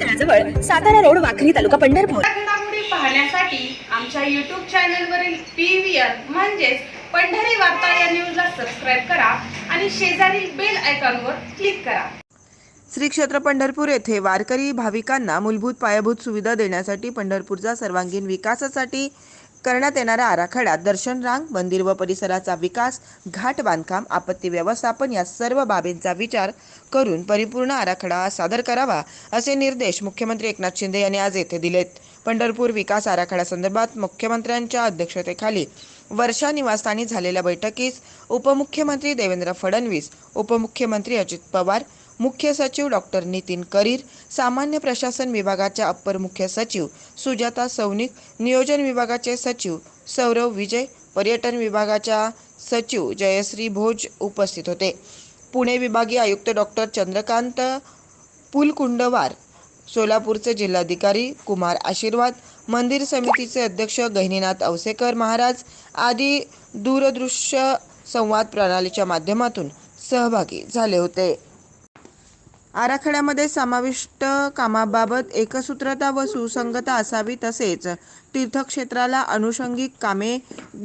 तळाजवळ Satara road Wakhari तालुका पंढरपूर. पाहण्यासाठी आमच्या युट्यूब चॅनलवरील पी व्ही आर म्हणजेच पंढरी वार्ता या न्यूजला सबस्क्राईब करा आणि शेजारील बेल आयकॉनवर क्लिक करा. श्री क्षेत्र पंढरपूर येथे वारकरी भाविकांना मूलभूत पायाभूत सुविधा देण्यासाठी पंढरपूरचा सर्वांगीण विकासासाठी करण्यात येणाऱ्या आराखड्यात दर्शन रांग मंदिर व परिसराचा विकास घाट बांधकाम आपत्ती व्यवस्थापन या सर्व बाबींचा विचार करून परिपूर्ण आराखडा सादर करावा असे निर्देश मुख्यमंत्री एकनाथ शिंदे यांनी आज येथे दिलेत. पंढरपूर विकास आराखड्यासंदर्भात मुख्यमंत्र्यांच्या अध्यक्षतेखाली वर्षा निवासस्थानी झालेल्या बैठकीस उपमुख्यमंत्री देवेंद्र फडणवीस उपमुख्यमंत्री अजित पवार मुख्य सचिव डॉक्टर नितीन करीर सामान्य प्रशासन विभागाच्या अप्पर मुख्य सचिव सुजाता सौनिक नियोजन विभागाचे सचिव सौरव विजय पर्यटन विभागाच्या सचिव जयश्री भोज उपस्थित होते. पुणे विभागीय आयुक्त डॉक्टर चंद्रकांत पुलकुंडवार सोलापूरचे जिल्हाधिकारी कुमार आशीर्वाद मंदिर समितीचे अध्यक्ष गहिनीनाथ अवसेकर महाराज आदी दूरदृश्य संवाद प्रणालीच्या माध्यमातून सहभागी झाले होते. आराखड्यामध्ये समाविष्ट कामाबाबत एकसूत्रता व सुसंगता असावी तसेच तीर्थक्षेत्राला अनुषंगिक कामे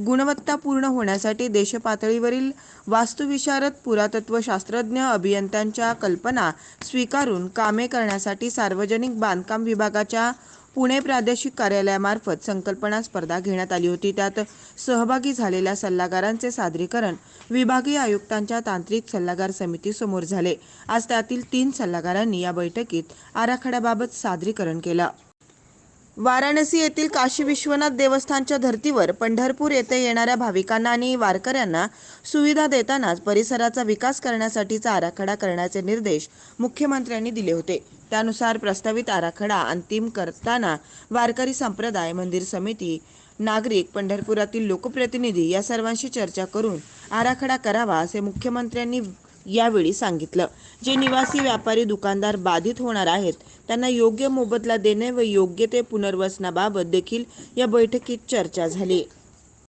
गुणवत्तापूर्ण होण्यासाठी देशपातळीवरील वास्तुविशारद पुरातत्व शास्त्रज्ञ अभियंत्यांच्या कल्पना स्वीकारून कामे करण्यासाठी सार्वजनिक बांधकाम विभागाच्या पुणे प्रादेशिक कार्यालयामार्फत संकल्पना स्पर्धा घेण्यात आली होती. त्यात सहभागी झालेल्या सल्लागारांचे सादरीकरण विभागीय आयुक्तांच्या तांत्रिक सल्लागार समितीसमोर झाले. आज त्यातील तीन सल्लागारांनी या बैठकीत आराखड्याबाबत सादरीकरण केलं. वाराणसी येथील काशी विश्वनाथ देवस्थानच्या धर्तीवर पंढरपूर येथे येणाऱ्या भाविकांना आणि वारकऱ्यांना सुविधा देतानाच परिसराचा विकास करण्यासाठीचा आराखडा करण्याचे निर्देश मुख्यमंत्र्यांनी दिले होते. त्यानुसार प्रस्तावित आराखडा अंतिम करताना वारकरी संप्रदाय मंदिर समिती नागरिक पंढरपुरातील लोकप्रतिनिधी या सर्वांशी चर्चा करून आराखडा करावा असे मुख्यमंत्र्यांनी यावेळी सांगितलं. जे निवासी व्यापारी दुकानदार बाधित होणार आहेत त्यांना योग्य मोबदला देणे व योग्य ते पुनर्वसनाबाबत देखील या बैठकीत चर्चा झाली.